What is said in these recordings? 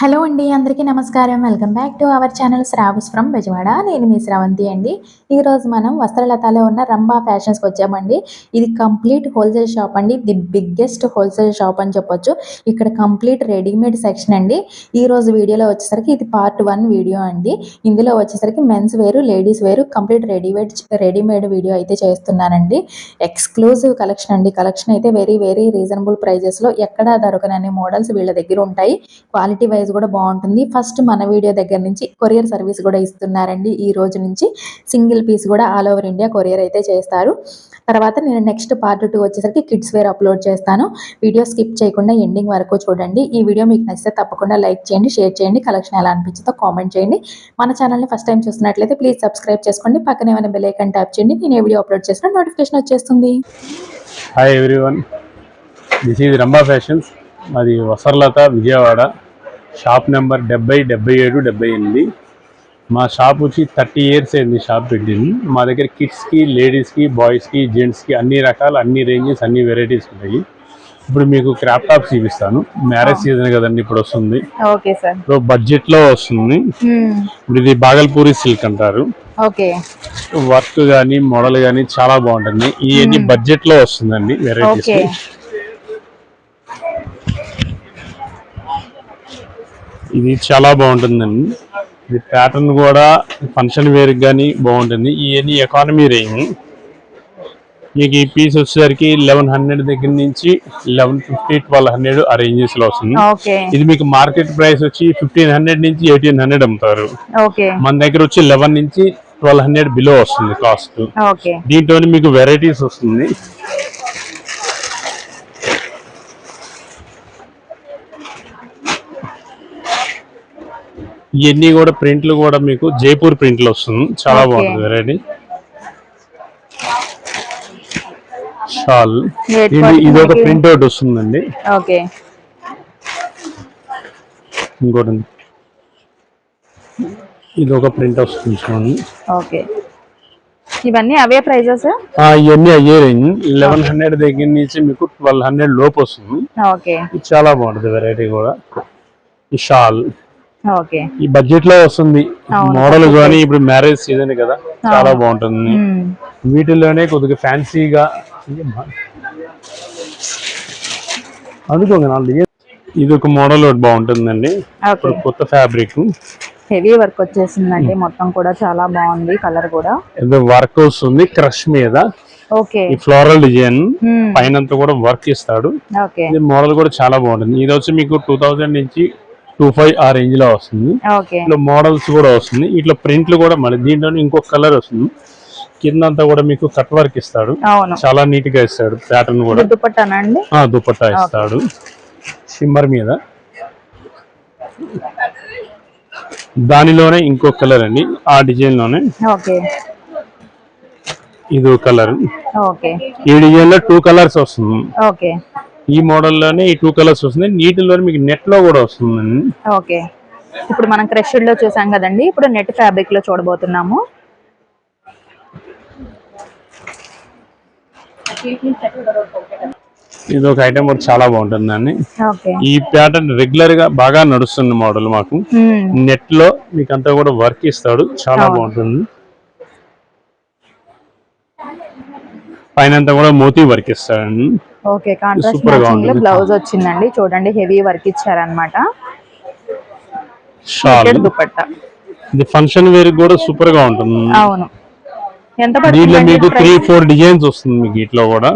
Hello అండి అందరికీ నమస్కారం. Welcome back to our channel Shravas from Bezawada. నేను మీ శ్రావంతి అండి. ఈరోజు మనం వస్త్రలతలో ఉన్న రంభా ఫ్యాషన్స్కి వచ్చామండి. ఇది కంప్లీట్ హోల్సేల్ షాప్ అండి. ది బిగ్గెస్ట్ హోల్సేల్ షాప్ అని చెప్పొచ్చు. ఇక్కడ కంప్లీట్ రెడీమేడ్ సెక్షన్ అండి. ఈ రోజు వీడియోలో వచ్చేసరికి ఇది పార్ట్ వన్ వీడియో అండి. ఇందులో వచ్చేసరికి మెన్స్ వేరు లేడీస్ వేరు కంప్లీట్ రెడీమేడ్ రెడీమేడ్ వీడియో అయితే చేస్తున్నానండి. ఎక్స్క్లూజివ్ కలెక్షన్ అండి. కలెక్షన్ అయితే వెరీ వెరీ రీజనబుల్ ప్రైజెస్లో ఎక్కడా దొరకనని మోడల్స్ వీళ్ళ దగ్గర ఉంటాయి. క్వాలిటీ వైజ్ కూడా బాగుంటుంది. ఫస్ట్ మన వీడియో దగ్గర నుంచి కొరియర్ సర్వీస్ కూడా ఇస్తున్నారండి. ఈ రోజు నుంచి సింగిల్ పీస్ కూడా ఆల్ ఓవర్ ఇండియా కొరియర్ అయితే చేస్తారు. తర్వాత నేను నెక్స్ట్ పార్ట్ టూ వచ్చేసరికి కిడ్స్ వేర్ అప్లోడ్ చేస్తాను. వీడియో స్కిప్ చేయకుండా ఎండింగ్ వరకు చూడండి. ఈ వీడియో మీకు నచ్చితే తప్పకుండా లైక్ చేయండి షేర్ చేయండి కలెక్షన్ ఎలా అనిపించిందో కామెంట్ చేయండి. మన ఛానల్ని ఫస్ట్ టైం చూస్తున్నట్లయితే ప్లీజ్ సబ్స్క్రైబ్ చేసుకోండి. పక్కన ఏమైనా బెల్ ట్యాప్ చేయండి. నేను ఏ వీడియో అప్లోడ్ చేసినా నోటిఫికేషన్ వచ్చేస్తుంది. Hi everyone this is Rambha Fashions మాది వసర్లత విజయవాడ. షాప్ నెంబర్ డెబ్బై డెబ్బై ఏడు డెబ్బై ఎనిమిది. మా షాప్ వచ్చి థర్టీ ఇయర్స్ అయింది షాప్ పెట్టింది. మా దగ్గర కిడ్స్కి లేడీస్కి బాయ్స్కి జెంట్స్కి అన్ని రకాల అన్ని రేంజెస్ అన్ని వెరైటీస్ ఉంటాయి. ఇప్పుడు మీకు క్రాప్ టాప్స్ చూపిస్తాను. మ్యారేజ్ సీజన్ కదండి ఇప్పుడు వస్తుంది. ఇప్పుడు బడ్జెట్లో వస్తుంది. ఇప్పుడు ఇది బాగల్పూరి సిల్క్ అంటారు. వర్క్ కానీ మోడల్ కానీ చాలా బాగుంటుంది. ఇవన్నీ బడ్జెట్లో వస్తుందండి వెరైటీస్. ఇది చాలా బాగుంటుందండి. ఇది ప్యాటర్న్ కూడా ఫంక్షన్ వేర్ కానీ బాగుంటుంది. ఇవన్నీ ఎకానమీ రేంజ్ మీకు ఈ పీస్ వచ్చేసరికి లెవెన్ హండ్రెడ్ దగ్గర నుంచి లెవెన్ ఫిఫ్టీ ట్వెల్వ్ హండ్రెడ్ ఆ ranges లో వస్తుంది. ఇది మీకు మార్కెట్ ప్రైస్ వచ్చి ఫిఫ్టీన్ హండ్రెడ్ నుంచి ఎయిటీన్ హండ్రెడ్ అమ్ముతారు. మన దగ్గర వచ్చి లెవెన్ నుంచి ట్వెల్వ్ హండ్రెడ్ బిలో వస్తుంది కాస్ట్ దీంట్లో మీకు వెరైటీస్ వస్తుంది. ఇవన్నీ కూడా ప్రింట్లు కూడా మీకు జైపూర్ ప్రింట్లు వస్తుంది. చాలా. బాగుంటుంది వెరైటీ షాల్. ఇది ఒక ప్రింట్ అవుట్ వస్తుందండి. ఇంకోటి. ఇది ఒక ప్రింట్ వస్తుంది చూడండి. ఓకే. ఇవన్నీ అవే ప్రైజెస్ ఇవన్నీ అయ్యే రేంజ్ లెవెన్ హండ్రెడ్ దగ్గర నుంచి మీకు ట్వెల్వ్ హండ్రెడ్ లోపు వస్తుంది. చాలా బాగుంటుంది వెరైటీ కూడా. ఈ షాల్. ఈ బడ్జెట్లో వస్తుంది మోడల్ కానీ ఇప్పుడు మ్యారేజ్ సీజన్ కదా చాలా బాగుంటుంది. వీటిల్లోనే కొద్దిగా ఫ్యాన్సీగా నాలుగు డిజైన్ ఇది ఒక మోడల్ బాగుంటుందండి. కొత్త ఫ్యాబ్రిక్. హెవీ వర్క్ వచ్చేసిందండి. మొత్తం కూడా చాలా బాగుంది కలర్ కూడా. వర్క్ వస్తుంది క్రష్ మీద. ఓకే. ఈ ఫ్లోరల్ డిజైన్ పైన కూడా వర్క్ ఇస్తాడు. మోడల్ కూడా చాలా బాగుంటుంది. ఇది వచ్చి మీకు టూ నుంచి టూ ఫైవ్ ఆ రేంజ్లో వస్తుంది ఇట్లా మోడల్స్ కూడా వస్తుంది. ఇట్లా ప్రింట్లు కూడా మళ్ళీ దీంట్లో ఇంకొక కలర్ వస్తుంది. కింద అంతా కూడా మీకు కట్ వర్క్ ఇస్తాడు. చాలా నీట్గా ఇస్తాడు ప్యాటర్న్ కూడా. ఆ దుపట్టా ఇస్తాడు. షిమ్మర్ మీద. దానిలోనే ఇంకో కలర్ అండి. ఆ డిజైన్లోనే ఇది కలర్. ఈ డిజైన్లో టూ కలర్స్ వస్తుంది. ఈ మోడల్లోనే ఈ టూ కలర్స్ వస్తుంది నీటిలోనే మీకు నెట్లో కూడా వస్తుందండి. ఓకే. ఇప్పుడు మనం క్రష్డ్లో చూసాం కదండి. ఇప్పుడు నెట్ ఫ్యాబ్రిక్లో చూడబోతున్నాము. ఇది ఒక ఐటమ్ కూడా చాలా బాగుంటుందండి. ఓకే. ఈ ప్యాటర్న్ రెగ్యులర్గా బాగా నడుస్తుంది మోడల్ మాకు. నెట్లో మీకు అంతా కూడా వర్క్ ఇస్తాడు. చాలా బాగుంటుంది. పైన అంతా కూడా మోతీ వర్క్ ఇస్తాడండి. ఓకే కాంట్రాస్ట్ మ్యాచింగ్లో. బ్లౌజ్ వచ్చిందండి. చూడండి హెవీ వర్క్ ఇచ్చారనమాట షాల్ దుపట్టా. ఇది ఫంక్షన్ వేర్ కూడా సూపర్గా ఉంటుంది. అవును. ఎంత దీంట్లో మీకు త్రీ ఫోర్ డిజైన్స్ వస్తుంది మీకు ఇట్లా కూడా.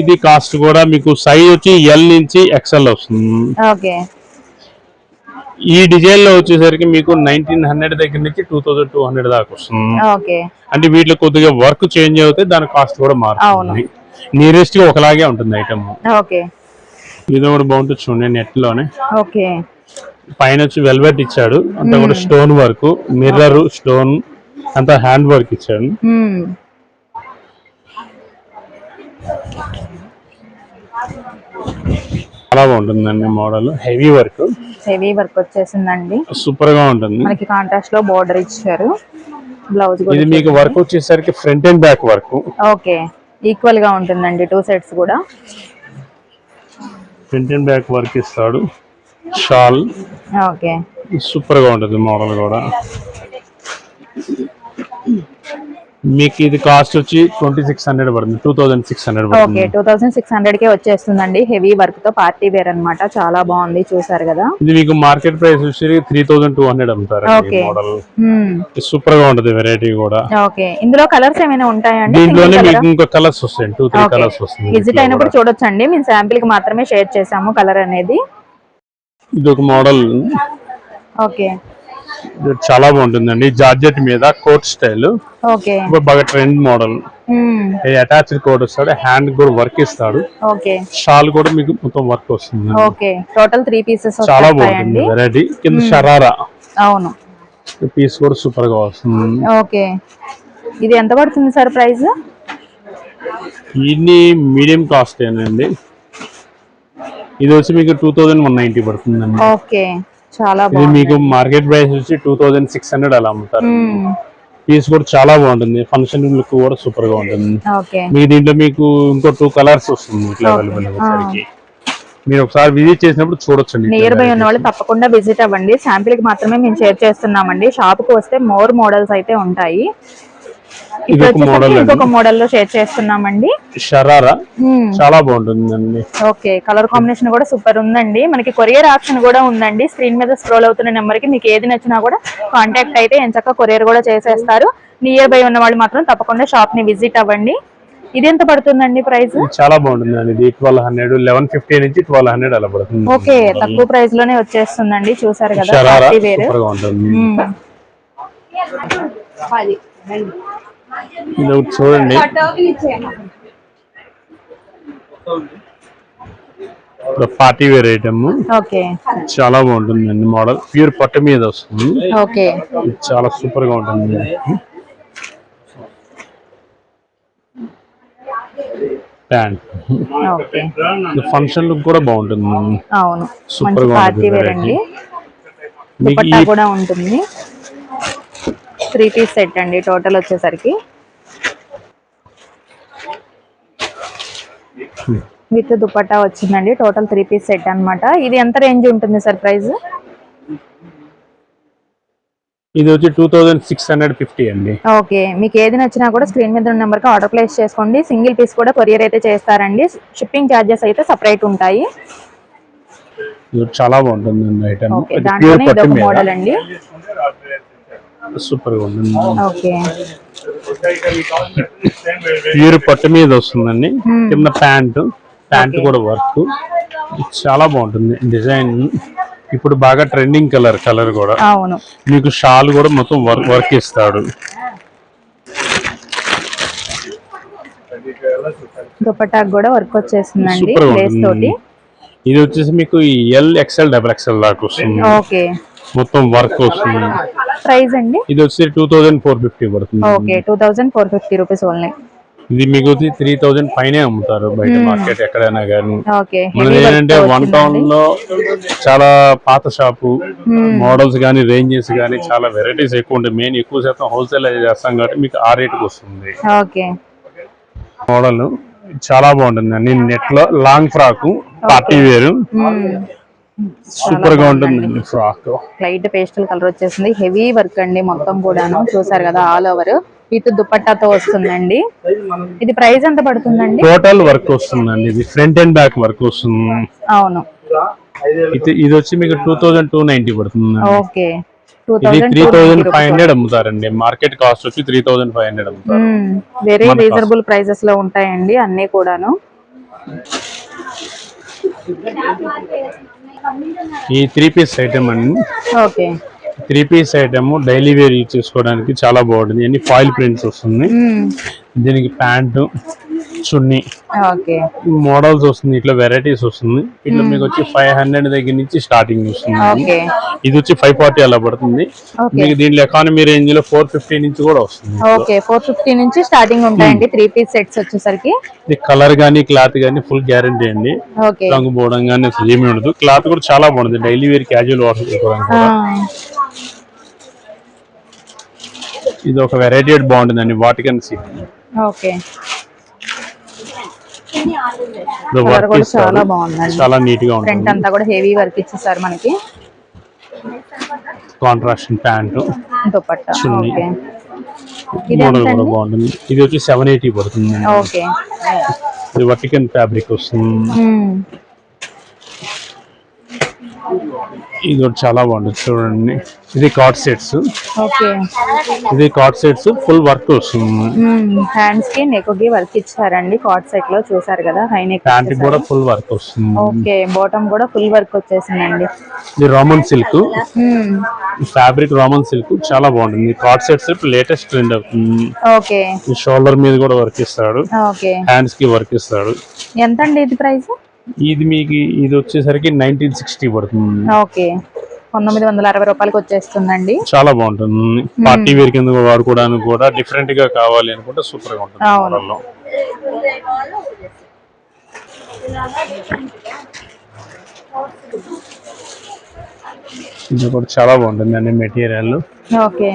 ఇది కాస్ట్ కూడా మీకు సైజ్ వచ్చి ఎల్ నుంచి ఎక్స్ఎల్ వస్తుంది. ఓకే. ఈ డిజైన్లో వచ్చేసరికి మీకు నైన్టీన్ హండ్రెడ్ దగ్గర నుంచి టూ థౌసండ్ టూ హండ్రెడ్ దాకా వస్తుంది. ఓకే. అంటే వీటిలో కొద్దిగా వర్క్ చేంజ్ అవుతే దాని కాస్ట్ కూడా మారుతుంది. నియరెస్ట్గా ఒకలాగే ఉంటుంది ఐటమ్ ఓకే. ఇది కూడా బాగుంటుంది చూడండి నెట్లోనే. ఓకే. పైన వచ్చి వెల్వెట్ ఇచ్చాడు. అంతా కూడా స్టోన్ వర్క్ మిర్రర్ స్టోన్ అంతా హ్యాండ్ వర్క్ ఇచ్చాడు. చాలా బాగుంటుందండి model heavy work heavy work వచ్చేసిందండి. సూపర్గా ఉంటుంది. మనకి కాంట్రాస్ట్లో బార్డర్ ఇచ్చారు. బ్లౌజ్ ఇది మీకు వర్క్ వచ్చేసరికి front and back work okay. ఈక్వల్గా ఉంటుందండి టూ సెట్స్ కూడా. ఫ్రంట్ అండ్ బ్యాక్ వర్క్ ఇస్తాడు. షాల్ ఓకే సూపర్గా ఉంటుంది మోడల్ కూడా. మీకు ఇది కాస్ట్ వచ్చి ట్వంటీ సిక్స్ హండ్రెడ్ పడుతుంది two thousand six hundred okay two thousand six hundred కే వచ్చేస్తుందండి. హెవీ వర్క్తో పార్టీ వేర్ అన్నమాట. చాలా బాగుంది చూసారు కదా. ఇది మీకు మార్కెట్ ప్రైస్ వచ్చి త్రీ థౌజండ్ టూ హండ్రెడ్ అమ్ముతారు. మోడల్. సూపర్గా ఉంటుంది వెరైటీ కూడా. ఓకే ఇందులో కలర్స్ ఏమైనా ఉంటాయండి? దీంట్లోనే మీకు ఇంకో కలర్స్ వస్తాయి టూ త్రీ కలర్స్ వస్తుంది విజిట్ అయినప్పుడు చూడొచ్చండి. మేము శాంపిల్కి మాత్రమే షేర్ చేసాము కలర్ అనేది. ఇది ఒక మోడల్ ఓకే చాలా బాగుంటుందండి. జార్జెట్ మీద కోట్ స్టైల్. ఓకే. బాగా ట్రెండ్ మోడల్. అటాచ్డ్ కోట్ వస్తాడు హ్యాండ్ కూడా వర్క్ ఇస్తాడు. ఓకే. షాల్ కూడా మీకు మొత్తం వర్క్ వస్తుంది ఓకే. టోటల్ త్రీ పీసెస్ చాలా బాగుంటుంది వెరైటీ కింద షరారా. అవును. పీస్ కూడా సూపర్గా వస్తుంది. ఓకే. ఇది ఎంత పడుతుంది సార్ ప్రైస్? ఇన్ని మీడియం కాస్ట్ ఏనండి. ఇది వచ్చి మీకు టూ థౌజండ్ వన్ నైన్టీ పడుతుందండి. ఓకే. చాలా ఇది బాగుంది. మీకు మార్కెట్ ప్రైస్ వచ్చి టూ థౌజండ్ సిక్స్ హండ్రెడ్ అలా అమ్ముతారు. మ్మ్. పీస్ కూడా చాలా బాగుంటుంది. ఫంక్షన్ లుక్ కూడా సూపర్గా ఉంటుంది. మీకు దీంట్లో మీకు ఇంకో టూ కలర్స్ వస్తుంది ఇట్లా అవైలబుల్ మీరు ఒకసారి విజిట్ చేసినప్పుడు చూడొచ్చండి నియర్ బై ఉన్న వాళ్ళు తప్పకుండా విజిట్ అవ్వండి. శాంపిల్కి మాత్రమే మేము షేర్ చేస్తున్నామండి. షాప్కు వస్తే మోర్ మోడల్స్ అయితే ఉంటాయి. ఇది ఒక మోడల్ ఇంకొక మోడల్లో షేర్ చేస్తున్నామండి. షరారా. చాలా బాగుంటుందండి. ఓకే కలర్ కాంబినేషన్ కూడా సూపర్ ఉందండి. మనకి కొరియర్ ఆప్షన్ కూడా ఉందండి. స్క్రీన్ మీద స్క్రోల్ అవుతున్న నెంబర్కి మీకు ఏది నచ్చినా కూడా కాంటాక్ట్ అయితే ఎంచక్క కొరియర్ కూడా చేసేస్తారు. నియర్ బై ఉన్న వాళ్ళు మాత్రం తప్పకుండా షాప్ని విజిట్ అవ్వండి. ఇది ఎంత పడుతుందండి ప్రైస్ చాలా బాగుంటుందండి. ఇది ట్వెల్వ్ హండ్రెడ్ లెవెన్ ఫిఫ్టీ నుంచి ట్వెల్వ్ హండ్రెడ్ అలా పడుతుంది. ఓకే తక్కువ ప్రైస్లోనే వచ్చేస్తుందండి. చూసారు కదా సూపర్. ఇది ఒకటి చూడండి పార్టీ వేర్ ఐటమ్ చాలా బాగుంటుందండి మోడల్. ప్యూర్ పట్టు మీద వస్తుంది. చాలా సూపర్గా ఉంటుంది. ప్యాంట్. ఫంక్షన్ లుక్ కూడా బాగుంటుంది. మంచి గా ఉంటుంది మీకు దుపట్టా ఈ కూడా ఉంటుంది త్రీ పీస్ సెట్ అండి టోటల్ వచ్చేసరికి. విత్ దుపట్టా వచ్చిందండి టోటల్ త్రీ పీస్ సెట్ అన్నమాట. ఇది ఎంత రేంజ్ ఉంటుంది సార్ ప్రైస్? ఇది వచ్చి two thousand six hundred fifty అండి. ఓకే మీకు ఏది నచ్చినా కూడా స్క్రీన్ మీద ఉన్న నెంబర్కి ఆర్డర్ ప్లేస్ చేసుకోండి. సింగిల్ పీస్ కూడా కొరియర్ అయితే చేస్తారండి. షిప్పింగ్ ఛార్జెస్ అయితే సపరేట్ ఉంటాయి. చాలా మీద. మోడల్ అండి. సూపర్గా ఉంటుంది ఓకే. ప్యూర్ పట్టు మీద వస్తుందండి. కింద ప్యాంట్. ప్యాంట్. కూడా వర్క్. చాలా బాగుంటుంది డిజైన్. ఇప్పుడు బాగా ట్రెండింగ్ కలర్ కలర్ కూడా. మీకు షాల్ కూడా మొత్తం వర్క్ వర్క్ ఇస్తాడు. కూడా వర్క్ ఉంటుంది. ఇది వచ్చేసి మీకు ఎల్ ఎక్స్ఎల్ డబల్ ఎక్స్ఎల్ దాకా వస్తుంది. ఓకే. మొత్తం వర్క్ వస్తుంది. ప్రైస్ అండి? ఇది వచ్చి టూ థౌజండ్ ఫోర్ ఫిఫ్టీ పడుతుంది. Okay two thousand four fifty rupees only. ఇది మీకు త్రీ పైనే అమ్ముతారు బయట మార్కెట్ ఎక్కడైనా కానీ. ఓకే మనది ఏంటంటే వన్ టౌన్లో చాలా పాత షాపు మోడల్స్ కానీ రేంజెస్ కానీ చాలా వెరైటీస్ ఎక్కువ ఉంటాయి. మెయిన్ ఎక్కువ శాతం హోల్సేల్ చేస్తాం కాబట్టి మీకు ఆ రేట్కి వస్తుంది. ఓకే. మోడల్ చాలా బాగుంటుంది. అండి నెట్లో లాంగ్ ఫ్రాక్ పార్టీ వేరు సూపర్గా ఉంటుంది ఫ్రాక్. లైట్ పేస్టల్ కలర్ వచ్చేసింది. హెవీ వర్క్ అండి మొత్తం కూడాను. చూసారు కదా ఆల్ ఓవర్. విత్ దుపట్టాతో వస్తుందండి. ఇది ప్రైస్ ఎంత పడుతుందండి? టోటల్ వర్క్ వస్తుందండి. ఇది ఫ్రంట్ అండ్ బ్యాక్ వర్క్ వస్తుంది. అవును. ఇది ఇది వచ్చి మీకు టూ థౌజండ్ టూ నైన్టీ పడుతుంది ఓకే. ఇది త్రీ థౌజండ్ ఫైవ్ హండ్రెడ్ అమ్ముతారండి. మార్కెట్ కాస్ట్ వచ్చి త్రీ థౌజండ్ ఫైవ్ హండ్రెడ్ అమ్ముతారు. వెరీ రీజనబుల్ ప్రైసెస్లో ఉంటాయండి అన్ని కూడాను. ఈ త్రీ పీస్ ఐటమ్ అండి. Okay. Three piece item daily wear use చేసుకోవడానికి చాలా బాగుంటుంది. అన్ని ఫాయిల్ ప్రింట్స్ వస్తుంది దీనికి ప్యాంటు చున్నీ మోడల్స్ వస్తుంది ఇట్లా వెరైటీస్ వస్తుంది. ఇట్లా మీకు వచ్చి ఫైవ్ హండ్రెడ్ దగ్గర నుంచి స్టార్టింగ్ వస్తుంది. ఇది వచ్చి ఫైవ్ ఫార్టీ అలా పడుతుంది. మీకు దీంట్లో ఎకానమీ రేంజ్లో ఫోర్ ఫిఫ్టీ నుంచి కూడా వస్తుంది. ఓకే ఫోర్ ఫిఫ్టీ నుంచి స్టార్టింగ్ ఉంటాయండి. త్రీ పీస్ సెట్స్ వచ్చేసరికి. ఇది కలర్ కానీ క్లాత్ కానీ ఫుల్ గ్యారంటీ అండి. రంగు పోవడం కానీ అసలు ఏమీ ఉండదు. క్లాత్ కూడా చాలా బాగుంది. డైలీ వేర్ క్యాజువల్ వాష్ చేసుకోవడానికి ఇది ఒక వెరైటీ బాగుంటుందండి వాటికన్ సీ ఓకే. కలర్ వర్క్ కూడా చాలా బాగుందండి. చాలా నీట్గా ఫ్రంట్ ఉంటుంది అంతా కూడా హెవీ వర్క్ ఇచ్చేసారు మనకి. కాంట్రాక్షన్ ప్యాంటు దుపట్టా చున్నీ. ఓకే. ఇది మోడల్ ఎంత కూడా అండి? బాగుంటుంది. ఇది వచ్చి సెవెన్ ఎయిటీ పడుతుంది. ఓకే. ఇది వర్టికన్ ఫ్యాబ్రిక్ వస్తుంది మ్మ్. ఇది ఒకటి చాలా బాగుంటుంది చూడండి. ఇది కార్డ్ సెట్స్ ఓకే. ఇది కార్డ్ సెట్స్ ఫుల్ వర్క్ వస్తుంది. హ్యాండ్స్కి నెక్కి వర్క్ ఇచ్చారండి కాట్ సెట్లో. చూసారు కదా హై నెక్ ప్యాంట్ కూడా ఫుల్ వర్క్ వస్తుంది. ఓకే. బాటమ్ కూడా ఫుల్ వర్క్ వచ్చేసిందండి. ఇది Roman silk. Fabric Roman silk చాలా బాగుంటుంది. కార్డ్ సెట్స్ లేటెస్ట్ ట్రెండ్ అవుతుంది. ఓకే. ఈ షోల్డర్ మీద కూడా వర్క్ ఇస్తాడు. ఓకే. హ్యాండ్స్కి వర్క్ ఇస్తాడు. ఎంత అండి ఇది ప్రైస్? ఇది మీకు ఇది వచ్చేసరికి నైన్టీన్ సిక్స్టీ పడుతుంది. ఓకే. పంతొమ్మిది వందల అరవై రూపాయలకి వచ్చేస్తుందండి. చాలా బాగుంటుంది. పార్టీ వేర్ కింద వాడుకోవడానికి కూడా డిఫరెంట్గా కావాలి అనుకుంటే సూపర్గా ఉంటుంది అవును. ఇది కూడా చాలా బాగుంటుంది అండి మెటీరియల్. ఓకే.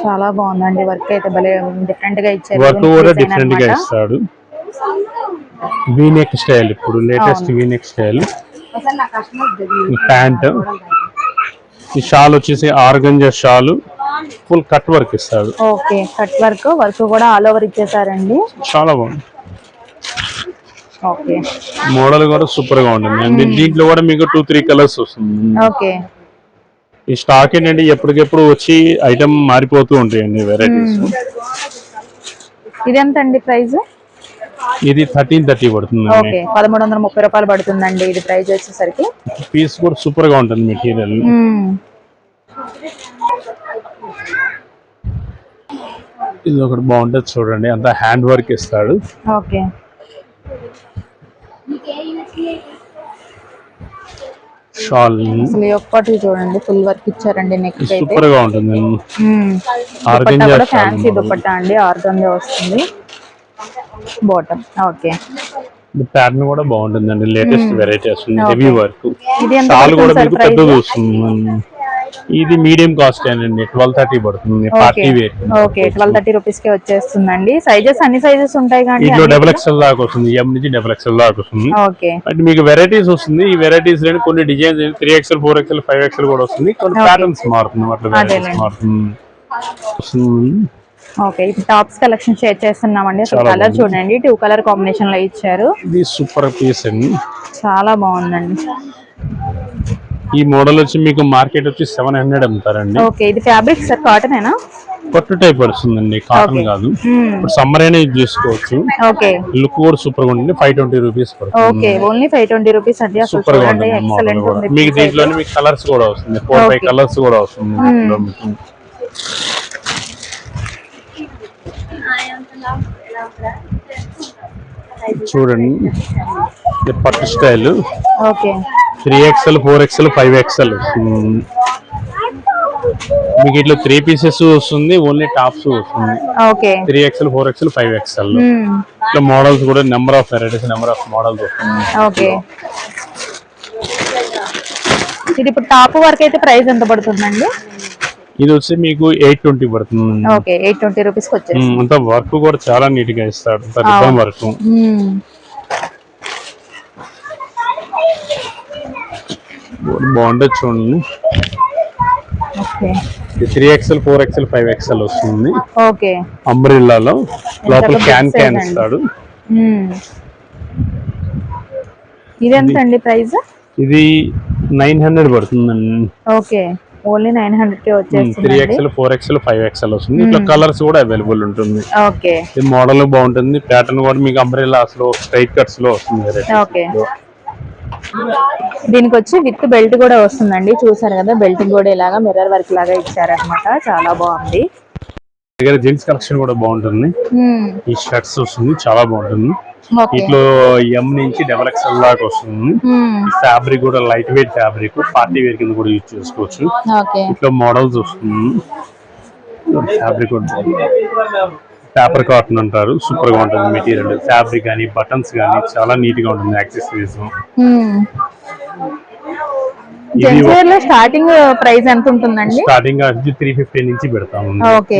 చాలా బాగుందండి. వర్క్ అయితే భలే డిఫరెంట్గా ఇచ్చారు. వర్క్ కూడా డిఫరెంట్గా. ఇస్తాడు. వీనెక్ స్టైల్ ఇప్పుడు latest V neck style pant. ఈ షాల్ వచ్చేసి organza shawl. Full cut work ఇస్తాడు. ఓకే కట్ వర్క్ వర్క్ కూడా ఆల్ ఓవర్ ఇచ్చేసారండి. చాలా బాగుంది. ఓకే. మోడల్ కూడా సూపర్గా ఉంటుంది. అండ్ దీంట్లో కూడా మీకు టూ త్రీ కలర్స్ వస్తుంది. ఓకే. ఈ స్టాక్ ఏంటంటే ఎప్పటికెప్పుడు వచ్చి ఐటమ్ మారిపోతూ ఉంటాయండి వెరైటీస్ ఇది ఎంత అండి ప్రైస్ ఇది థర్టీన్ థర్టీ పడుతుంది ఓకే పదమూడు వందల ముప్పై రూపాయలు పడుతుందండి ఇది ప్రైస్ వచ్చేసరికి. పీస్ కూడా సూపర్గా ఉంటుంది మెటీరియల్. ఇది ఒకటి బాగుంటుంది చూడండి అంతా హ్యాండ్ వర్క్ ఇస్తాడు. ఓకే. షాల్. ఒక్కటి చూడండి ఫుల్ వర్క్ ఇచ్చారండి నెక్ సూపర్గా ఉంటుంది ఆర్గంజా ఫ్యాన్సీ దుపట్టా అండి ఆర్గంజా వస్తుంది. బాటమ్ ఓకే ప్యాటర్న్ కూడా బాగుంటుందండి. లేటెస్ట్ వెరైటీ వస్తుంది హెవీ వర్క్ షాల్ కూడా మీకు పెద్దది వస్తుంది. ఇది మీడియం కాస్ట్ అండి ట్వెల్వ్ థర్టీ పడుతుంది. Party wear okay twelve thirty రూపీస్కి వచ్చేస్తుందండి. సైజెస్ అన్ని సైజెస్ ఉంటాయి కానీ దీంట్లో డబుల్ ఎక్స్ఎల్ దాకా వస్తుంది. ఎం నుంచి డబుల్ ఎక్స్ఎల్ దాకా వస్తుంది. ఓకే అంటే మీకు వెరైటీస్ వస్తుంది. ఈ వెరైటీస్లో కొన్ని designs three XL four XL five XL కూడా వస్తుంది. కొన్ని ప్యాటర్న్స్ మారుతుంది. అట్లా. మారుతుంది. ఓకే ఇప్పుడు టాప్స్ కలెక్షన్ షేర్ చేస్తున్నామండి. కలర్ చూడండి టూ కలర్ కాంబినేషన్లో ఇచ్చారు. ఇది సూపర్ పీస్ అండి. చాలా బాగుందండి. ఈ మోడల్ వచ్చి మీకు మార్కెట్ వచ్చి సెవెన్ హండ్రెడ్ అమ్ముతారండి. ఓకే ఇది ఫ్యాబ్రిక్ సార్ కాటన్ ఏనా పట్టు టైప్ వస్తుందండి కాటన్ కాదు. ఇప్పుడు సమ్మర్ అయినా యూజ్ చేసుకోవచ్చు. ఓకే. లుక్ కూడా సూపర్గా ఉంటుంది ఫైవ్ ట్వంటీ రూపీస్ పడుతుంది. Okay only five twenty rupees అండి. సూపర్గా ఉంటుంది మీకు దీంట్లోనే మీకు కలర్స్ కూడా వస్తుంది ఫోర్ ఫైవ్. కలర్స్ కూడా వస్తుంది దీంట్లో మీకు. చూడండి. ఇది పట్టు style. Okay. Three XL four XL five XL. మీకు ఇట్లా త్రీ పీసెస్ వస్తుంది ఓన్లీ టాప్స్ వస్తుంది. Okay. Three XL four XL five XL. ఇట్లా మోడల్స్ కూడా number of varieties number of models వస్తుంది. ఓకే. ఇది ఇప్పుడు టాప్ వరకు అయితే ప్రైస్ ఎంత పడుతుందండి? ఇది వచ్చి మీకు ఎయిట్ ట్వంటీ పడుతుంది ఓకే ఎయిట్ ట్వంటీ రూపీస్ అంతా వర్క్ కూడా చాలా నీట్గా ఇస్తాడు రిబ్బన్ వర్క్. బాగుంటుంది చూడండి. Three XL four XL five XL వస్తుంది. ఓకే. అంబ్రిల్లాలో లోపల క్యాన్ క్యాన్. ఇస్తాడు. ఇది ఎంత అండి ప్రైస్? ఇది నైన్ హండ్రెడ్ పడుతుందండి. ఓకే. ఓన్లీ నైన్ హండ్రెడ్కి త్రీ వచ్చేస్తుంది XL four XL five XL వస్తుంది. ఇట్లా కలర్స్ కూడా అవైలబుల్ ఉంటుంది. ఓకే. ఈ మోడల్ బాగుంటుంది. ప్యాటర్న్ కూడా మీకు అంబ్రిల్లాస్లో స్ట్రైట్ కట్స్లో వస్తుంది. ఓకే. దీనికి వచ్చి విత్ బెల్ట్ కూడా వస్తుందండి. చూసారు కదా బెల్ట్ కూడా ఇలాగా మిర్రర్ వర్క్ లాగా ఇచ్చారనమాట చాలా బాగుంది. దగ్గర జెంట్స్ కలెక్షన్ కూడా బాగుంటుంది. ఈ షర్ట్స్ వస్తుంది చాలా బాగుంటుంది. ఇట్లో ఎం నుంచి డబల్ ఎక్స్ఎల్ దాకా వస్తుంది. ఫ్యాబ్రిక్ కూడా light weight fabric party wear కింద కూడా యూజ్ చేసుకోవచ్చు. ఇట్లా మోడల్స్ వస్తుంది. ఫ్యాబ్రిక్ పేపర్ కాటన్ అంటారు సూపర్గా ఉంటుంది మెటీరియల్ ఫ్యాబ్రిక్ కానీ బటన్స్ కానీ చాలా నీట్గా ఉంటుంది యాక్సెసరీస్ లో స్టార్టింగ్ ప్రైస్ ఎంత ఉంటుందండి? స్టార్టింగ్ త్రీ ఫిఫ్టీ నుంచి పెడతాము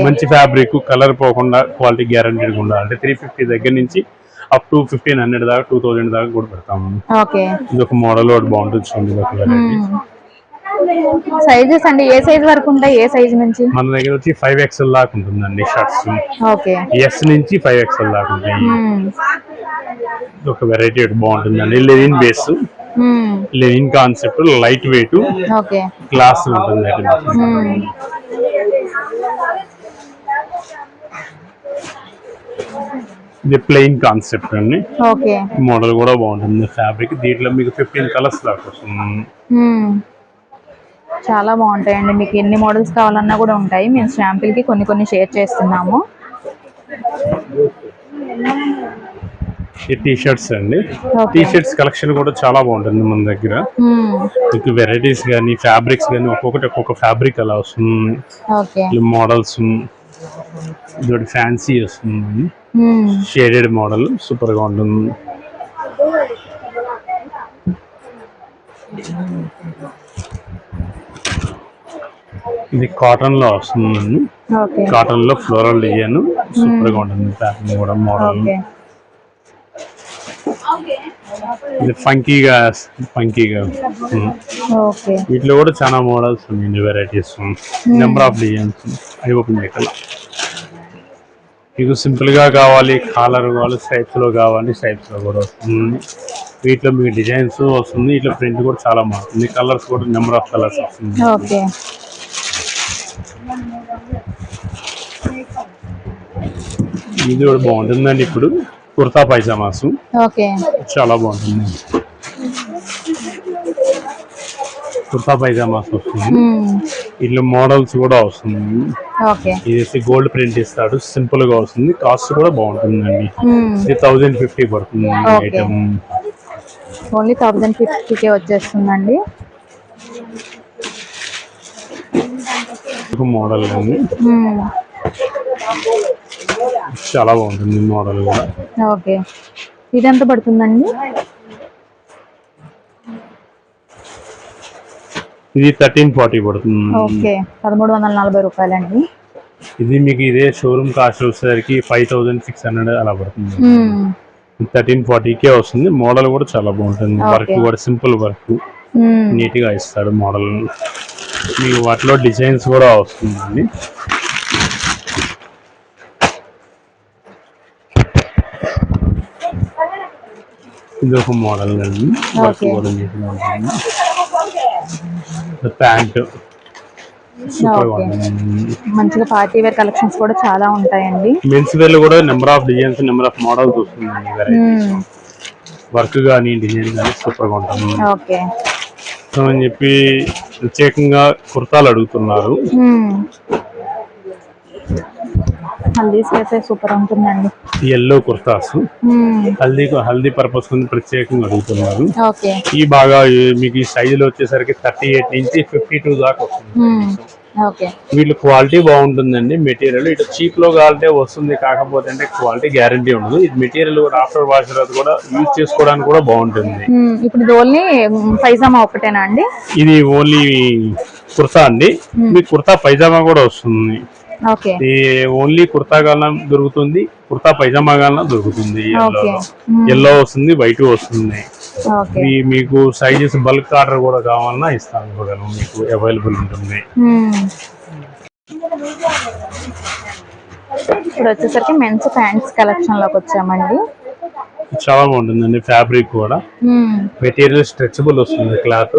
మంచి ఫ్యాబ్రిక్ కలర్ పోకుండా క్వాలిటీ గ్యారంటీడ్ ఉండాలి. అంటే త్రీ ఫిఫ్టీ దగ్గర నుంచి అప్ టు ఫిఫ్టీన్ హండ్రెడ్ దాకా టూ థౌజండ్ దాకా కూడా పెడతాము ఇది ఒక మోడల్ ఒకటి బాగుంటుంది చూడండి ఇది ఒక వెరైటీ సైజెస్ అండి ఏ సైజ్ వరకు ఉంటాయి? ఏ సైజ్ నుంచి? మన దగ్గర వచ్చి ఫైవ్ ఎక్స్ఎల్ దాకా ఉంటుందండి షర్ట్స్ ఎస్ నుంచి ఫైవ్ ఎక్స్ఎల్ దాకా ఉంటాయి. ఇది ఒక వెరైటీ ఒకటి బాగుంటుందండి. Linen base. Linen concept light weight okay class ఉంటుంది. మ్మ్. ఇది ప్లెయిన్ కాన్సెప్ట్ అండి. ఓకే మోడల్ కూడా బాగుంటుంది ఫ్యాబ్రిక్ దీంట్లో మీకు ఫిఫ్టీన్ కలర్స్ దాకా వస్తుంది. చాలా బాగుంటాయండి. మీకు ఎన్ని మోడల్స్ కావాలన్నా కూడా ఉంటాయి. మేము శాంపిల్కి కొన్ని కొన్ని షేర్ చేస్తున్నాము. ఈ టీ షర్ట్స్ అండి. టీ షర్ట్స్ కలెక్షన్ కూడా చాలా బాగుంటుంది మన దగ్గర. మీకు వెరైటీస్ కానీ ఫ్యాబ్రిక్స్ కానీ ఒక్కొక్కటి ఒక్కొక్క ఫ్యాబ్రిక్ అలా వస్తుంది. మోడల్స్ ఇది ఫ్యాన్సీ వస్తుంది. షేడెడ్ మోడల్ సూపర్గా ఉంటుంది. ఇది కాటన్లో వస్తుందండి. ఓకే. కాటన్లో ఫ్లోరల్ డిజైన్ సూపర్గా ఉంటుంది ప్యాటర్న్ కూడా మోడల్. ఇది ఫంకీగా ఫంకీగా ఓకే వీటిలో కూడా చాలా మోడల్స్ ఉన్నాయి వెరైటీస్ నెంబర్ ఆఫ్ డిజైన్స్ అవి ఓపెన్ చేయగల మీకు సింపుల్గా కావాలి కాలర్ కావాలి స్ట్రైప్స్లో కావాలి స్ట్రైప్స్లో కూడా వస్తుంది. వీటిలో మీకు డిజైన్స్ వస్తుంది ఇట్లా ప్రింట్ కూడా చాలా మారుతుంది కలర్స్ కూడా నెంబర్ ఆఫ్ కలర్స్ వస్తుంది. ఇది కూడా బాగుంటుందండి ఇప్పుడు. కుర్తా పైజామాస్. ఓకే. చాలా బాగుంటుంది. కుర్తా పైజామాస్ వస్తుంది. ఇట్లా మోడల్స్ కూడా వస్తుంది. ఇది గోల్డ్ ప్రింట్ ఇస్తాడు. సింపుల్గా వస్తుంది. కాస్ట్ కూడా బాగుంటుందండి. మ్మ్. ఇది థౌజండ్ ఫిఫ్టీ పడుతుంది. ఐటమ్ ఓన్లీ థౌజండ్ ఫిఫ్టీకే వచ్చేస్తుందండి. మోడల్ అండి. చాలా బాగుంటుంది మోడల్ కూడా. ఓకే. ఇది ఎంత పడుతుందండి? ఇది థర్టీన్ ఫార్టీ పడుతుంది. ఓకే. పదమూడు వందల నలభై రూపాయలండి. ఇది మీకు ఇదే షోరూమ్ కాస్ట్ వచ్చేసరికి ఫైవ్ థౌజండ్ సిక్స్ హండ్రెడ్ అలా పడుతుంది. థర్టీన్ ఫార్టీకే వస్తుంది. మోడల్ కూడా చాలా బాగుంటుంది. వర్క్ కూడా సింపుల్ వర్క్ మ్మ్. నీట్గా ఇస్తాడు మోడల్ మీకు వాటిలో డిజైన్స్ కూడా వస్తుందండి. ఇది ఒక మోడల్ అండి వర్క్. కూడా ఉంటుంది. ప్యాంట్. మంచిగా పార్టీ వేర్ కలెక్షన్స్ కూడా చాలా ఉంటాయండి. మెన్స్ వేర్లో కూడా number of designs number of models hmm. Work కానీ డిజైన్ కానీ సూపర్గా ఉంటుంది ఓకే. సో అని చెప్పి ప్రత్యేకంగా కుర్తాలు అడుగుతున్నారు. మ్మ్. హల్దీస్ అయితే సూపర్ ఉంటుందండి. ఎల్లో కుర్తాస్. హల్దీ హల్దీ పర్పస్ కింద ప్రత్యేకంగా అడుగుతున్నారు. ఈ బాగా మీకు ఈ సైజులో వచ్చేసరికి థర్టీ ఎయిట్ నుంచి ఫిఫ్టీ టూ దాకా వస్తుంది. వీళ్ళు క్వాలిటీ బాగుంటుందండి మెటీరియల్ ఇటు చీప్లో కావాలంటే వస్తుంది కాకపోతే అంటే క్వాలిటీ గ్యారంటీ ఉండదు. ఇది మెటీరియల్ ఆఫ్టర్ వాష్ తర్వాత కూడా యూజ్ చేసుకోవడానికి కూడా బాగుంటుంది. ఇప్పుడు ఓన్లీ పైజామా ఒకటేనా అండి? ఇది ఓన్లీ కుర్తా అండి. మీకు కుర్తా పైజామా కూడా వస్తుంది. ఇది ఓన్లీ కుర్తా గాలం దొరుకుతుంది కుర్తా పైజామా గాలం దొరుకుతుంది ఓకే. ఎల్లో వస్తుంది వైట్ వస్తుంది. ఇది మీకు సైజెస్ బల్క్ ఆర్డర్ కూడా కావాలన్నా ఇస్తాను ఇవ్వగలం మీకు అవైలబుల్ ఉంటుంది. ఇప్పుడు వచ్చేసరికి మెన్స్ ప్యాంట్స్ కలెక్షన్లోకి వచ్చామండి. చాలా బాగుంటుందండి ఫ్యాబ్రిక్ కూడా. మెటీరియల్ స్ట్రెచబుల్ వస్తుంది క్లాత్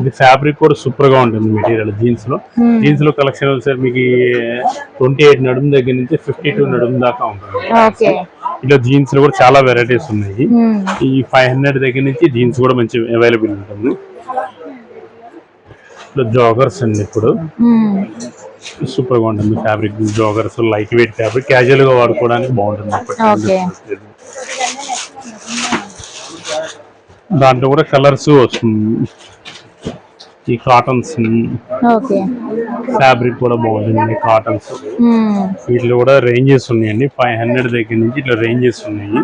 ఇది ఫ్యాబ్రిక్ కూడా సూపర్గా ఉంటుంది మెటీరియల్ జీన్స్లో. జీన్స్లో కలెక్షన్ వచ్చేసరికి మీకు ట్వంటీ ఎయిట్ నడుము దగ్గర నుంచి ఫిఫ్టీ టూ నడుము దాకా ఉంటుంది. ఇలా జీన్స్లో కూడా చాలా వెరైటీస్ ఉన్నాయి. ఈ ఫైవ్ హండ్రెడ్ దగ్గర నుంచి జీన్స్ కూడా మంచి అవైలబుల్ ఉంటుంది. ఇప్పుడు జాగర్స్ అండి ఇప్పుడు. సూపర్గా ఉంటుంది fabric joggers light weight fabric క్యాజువల్గా వాడుకోవడానికి బాగుంటుంది. దాంట్లో కూడా కలర్స్ వస్తుంది. ఈ కాటన్స్ ఫ్యాబ్రిక్ కూడా బాగుంటుంది కాటన్స్. వీటిలో కూడా రేంజెస్ ఉన్నాయండి. ఫైవ్ హండ్రెడ్ దగ్గర నుంచి ఇట్లా రేంజెస్ ఉన్నాయి.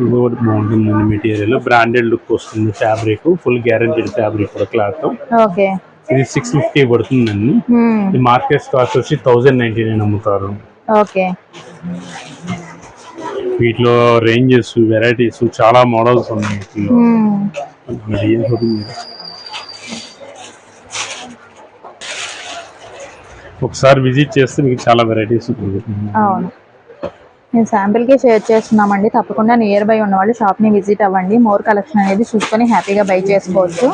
ఇది కూడా బాగుంటుందండి మెటీరియల్ బ్రాండెడ్ లుక్ వస్తుంది ఫ్యాబ్రిక్ ఫుల్ గ్యారంటీడ్ ఫ్యాబ్రిక్ కూడా క్లాత్ ఇది సిక్స్ ఫిఫ్టీ పడుతుందండి. మార్కెట్ కాస్ట్ వచ్చి థౌజండ్ నైన్టీ నైన్ అమ్ముతారు. ఓకే. వీటిలో రేంజెస్ వెరైటీస్ చాలా మోడల్స్ ఉన్నాయి వీటిలో. చేయాలి? ఒకసారి విజిట్ చేస్తే మీకు చాలా వెరైటీస్ అవును. నేను శాంపిల్కి షేర్ చేస్తున్నామండి. తప్పకుండా నియర్ బై ఉన్న వాళ్ళు షాప్ని విజిట్ అవ్వండి. మోర్ కలెక్షన్ అనేది చూసుకొని హ్యాపీగా బై చేసుకోవచ్చు.